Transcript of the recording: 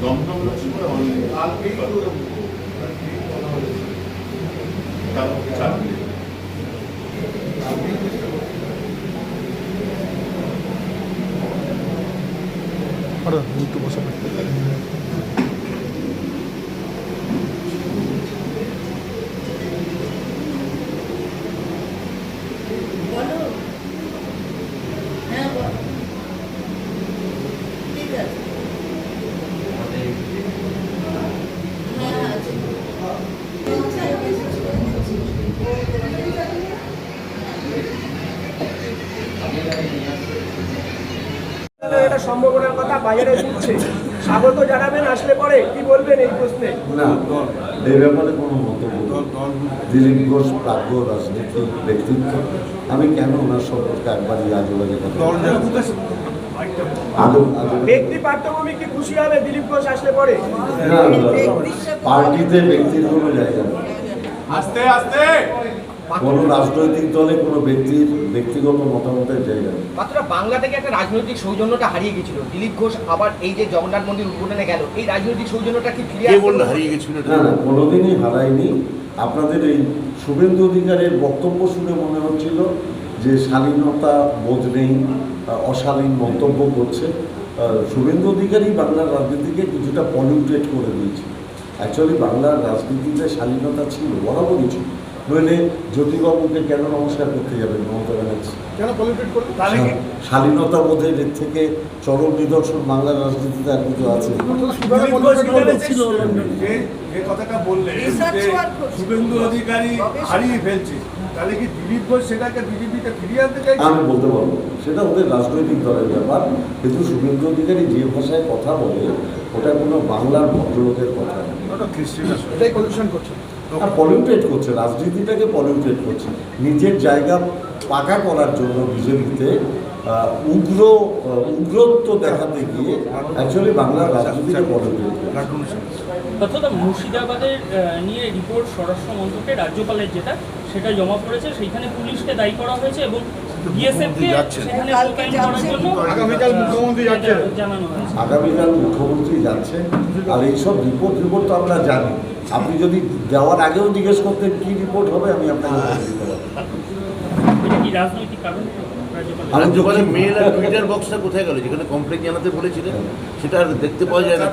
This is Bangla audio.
দমদম লক্ষ্মীপুরে অনেক আর এটা সম্ভাবনার কথা বাজারে উঠছে স্বাগত জানাবেন আসলে পরে কি বলবেন এই প্রশ্নে? না এই ব্যাপারে কোনো মন্তব্য। দিলীপ ঘোষ প্রাজ্ঞ রাজনীতিক ব্যক্তিত্ব। আমি কেন ওনার সম্পর্কে একবারই আজে বাজে কথা ব্যক্তি পাঠ্যভূমি কি খুশি হবে? দিলীপ ঘোষ আসলে পরে। পার্টিতে ব্যক্তির কোনো জায়গা আস্তে আস্তে। কোনো রাজনৈতিক দলে কোনো ব্যক্তির ব্যক্তিগত মতামতের জায়গা মাত্রা বাংলা থেকে একটা রাজনৈতিক সৌজন্যটা হারিয়ে গেছিল। দিলীপ ঘোষ আবার এই যে জগন্নাথ মন্দির উদ্বোধনে গেল এই রাজনৈতিক সৌজন্যটা কি ফিরে কে আসবে হারিয়ে গেছিল না না কোনোদিনই হারায়নি। আপনাদের এই শুভেন্দু অধিকারের বক্তব্য শুনে মনে হচ্ছিল যে শালীনতা বোধ নেই। অশালীন মন্তব্য করছে। শুভেন্দু অধিকারী বাংলার রাজনীতিকে কিছুটা পলিউটেড করে দিয়েছে। অ্যাকচুয়ালি বাংলার রাজনীতিতে শালীনতা ছিল বরাবরই ছিল। নইলে জ্যোতিবাবুকে কেন নমস্কার করতে যাবেন মমতা ব্যানার্জি? কেন পলিউটেড শালীনতা বোধের এর থেকে চরম নিদর্শন বাংলার রাজনীতিতে আর কিছু আছে? যে কথাটা। শুভেন্দু অধিকারী হারিয়ে ফেলছে। তাহলে কি দিলীপ ঘোষ সেটাকে বিজেপিতে ফিরিয়ে আনতে চাই আমি বলতে পারব সেটা ওদের রাজনৈতিক দলের ব্যাপার। কিন্তু শুভেন্দু অধিকারী যে ভাষায় কথা বলে ওটা কোনো বাংলার ভদ্রলোকের কথা না। ওটা খ্রিস্টান এটাই পলিউশন করছে। আর পলিউটেড করছে রাজনীতিটাকে পলিউটেড করছে। নিজের জায়গা পাকা করার জন্য বিজেপিতে উগ্র আহ, উগ্রত্ব দেখাতে গিয়ে অ্যাকচুয়ালি বাংলার রাজনীতিকে করছে অর্থাৎ মুর্শিদাবাদের নিয়ে রিপোর্ট স্বরাষ্ট্র মন্ত্রকে রাজ্যপালের যেটা সেটা জমা পড়েছে সেইখানে পুলিশকে দায়ী করা হয়েছে এবং বিএসএফ সেখানে করার জন্য আগামীকাল মুখ্যমন্ত্রী যাচ্ছেন। জানানো হয়েছে। আগামীকাল মুখ্যমন্ত্রী যাচ্ছে আর এইসব রিপোর্ট রিপোর্ট তো আমরা জানি। আপনি যদি দেওয়ার আগেও জিজ্ঞেস করতেন কি রিপোর্ট হবে আমি আপনাকে দিতে পারব এটা কি রাজনৈতিক কারণ? আমি মেয়েরা আর টুইটার বক্সটা কোথায় গেল যেখানে কমপ্লেন জানাতে বলেছিলেন সেটা আর দেখতে পাওয়া যায় না?